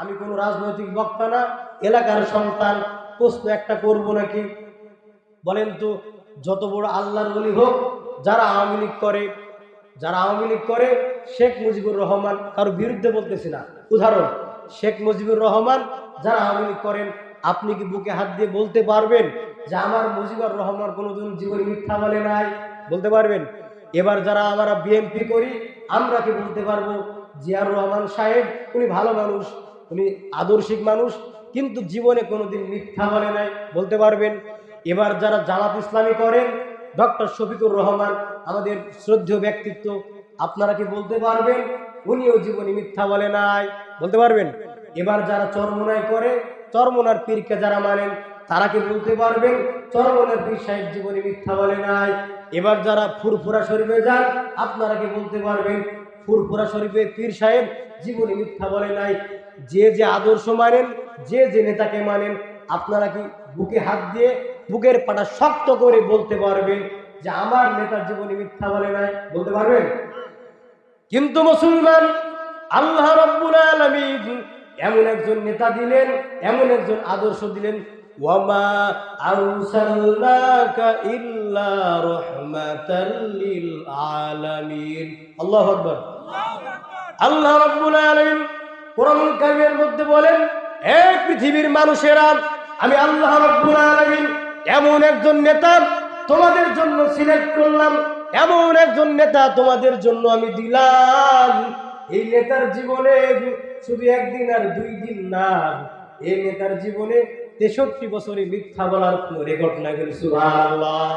আমি কোনো রাজনৈতিক বক্তা না, এলাকার সন্তান, প্রশ্ন একটা করব নাকি? বলেন তো, যত বড় আল্লাহর বলি হোক, যারা আওয়ামী লীগ করে, যারা আওয়ামী লীগ করে, শেখ মুজিবুর রহমান, কারও বিরুদ্ধে বলতেছি না। উদাহরণ, শেখ মুজিবুর রহমান, যারা আওয়ামী লীগ করেন, আপনি কি বুকে হাত দিয়ে বলতে পারবেন যে আমার মুজিবুর রহমান কোনোদিন জীবনে মিথ্যা বলে নাই? বলতে পারবেন? এবার যারা আমরা বিএনপি করি, আমরা কি বলতে পারব? জিয়ার রহমান সাহেব, উনি ভালো মানুষ উনি আদর্শিক মানুষ, কিন্তু জীবনে কোনোদিন মিথ্যা বলে নাই। বলতে পারবেন, এবার যারা জামাত ইসলামী করেন, ডক্টর শফিকুর রহমান, আমাদের শ্রদ্ধেয় ব্যক্তিত্ব, আপনারা কি বলতে পারবেন, উনিও জীবনে মিথ্যা বলে নাই? বলতে পারবেন? এবার যারা চরমনায় করে, চরমনার পীরকে যারা মানেন, তারা কি বলতে পারবেন, চরমনার পীর সাহেব জীবনে মিথ্যা বলে নাই? এবার যারা ফুরফুরা শরীফে যান, আপনারা কি বলতে পারবেন ফুরফুরা শরীফে পীর সাহেব জীবনে মিথ্যা বলে নাই। যে যে আদর্শ মানেন, যে যে নেতাকে মানেন, আপনারা কি বুকে হাত দিয়ে বুকের পাটা শক্ত করে বলতে পারবেন যে আমার নেতার জীবনে মিথ্যা বলে নাই? বলতে পারবেন? কিন্তু মুসলমান, আল্লাহ রব্বুল আলামিন এমন একজন নেতা দিলেন, এমন একজন আদর্শ দিলেন, ওয়ামা আরসালনাকা ইল্লা আকবার। আল্লাহ রাব্বুল আলামিন কোরআন কারিমের মধ্যে বলেন, হে পৃথিবীর মানুষেরা, আমি আল্লাহ রাব্বুল আলামিন এমন একজন নেতা তোমাদের জন্য সিলেক্ট করলাম। এমন একজন নেতা তোমাদের জন্য আমি দিলাম। এই নেতার জীবনে শুধু একদিন আর দুই দিন না, এই নেতার জীবনে তেষট্টি বছরে মিথ্যা বলার কোনো রেকর্ড না গেল সুবহানাল্লাহ।